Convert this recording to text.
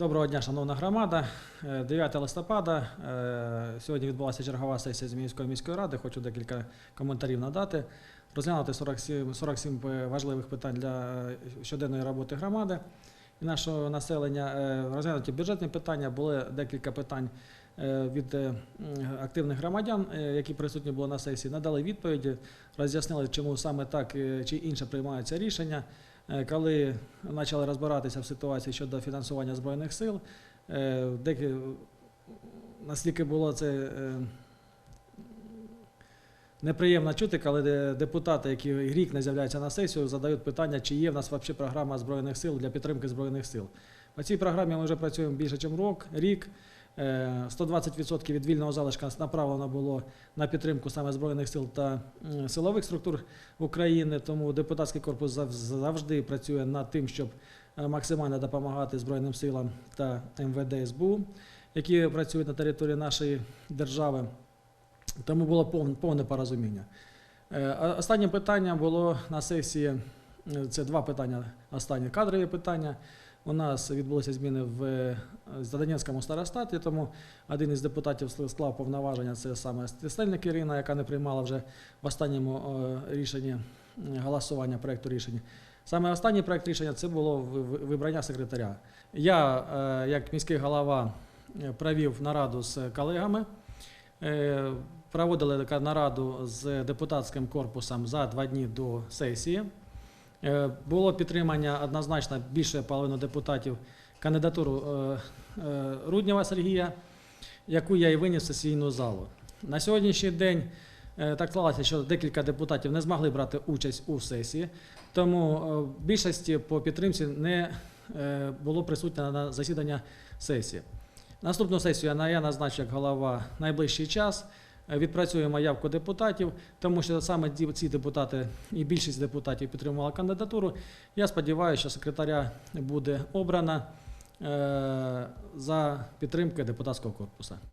Доброго дня, шановна громада. Е, 9 листопада. е, Сьогодні відбулася чергова сесія Зміївської міської ради. Хочу декілька коментарів надати. Розглянути 47, 47 важливих питань для е, щоденної роботи громади і нашого населення. Е, Розглянуті бюджетні питання. Були декілька питань е, від е, активних громадян, е, які присутні були на сесії. Надали відповіді, роз'яснили, чому саме так е, чи інше приймаються рішення. Е, Коли почали розбиратися в ситуації щодо фінансування Збройних сил, е, деякі, наскільки було це е, неприємно чути, коли депутати, які рік не з'являються на сесію, задають питання, чи є в нас взагалі програма Збройних сил для підтримки Збройних сил. По цій програмі ми вже працюємо більше, ніж рік. Е, 120% від вільного залишка направлено було на підтримку саме Збройних сил та силових структур України, тому депутатський корпус завжди працює над тим, щоб е, максимально допомагати Збройним силам та МВД СБУ, які працюють на території нашої держави. Тому було повне, порозуміння. Е, Останнє питання було на сесії. е, Це два питання. Останнє кадрові питання. У нас відбулися зміни в е, Задонецькому старостаті, тому один із депутатів склав повноваження. Це саме Стесельник Ірина, яка не приймала вже в останньому е, рішенні голосування проекту рішення. Саме останній проект рішення це було ви- ви- вибрання секретаря. Я, е, як міський голова, провів нараду з колегами. Проводили нараду з депутатським корпусом за два дні до сесії. Е, Було підтримання однозначно більше половини депутатів кандидатуру е, е, Руднєва Сергія, яку я і виніс в сесійну залу. На сьогоднішній день так склалося, що декілька депутатів не змогли брати участь у сесії, тому більшості по підтримці не було присутнє на засідання сесії. Наступну сесію я назначу як голова найближчий час. Е, Відпрацюємо явку депутатів, тому що саме ці депутати і більшість депутатів підтримувала кандидатуру. Я сподіваюся, що секретаря буде обрана е, за підтримки депутатського корпусу.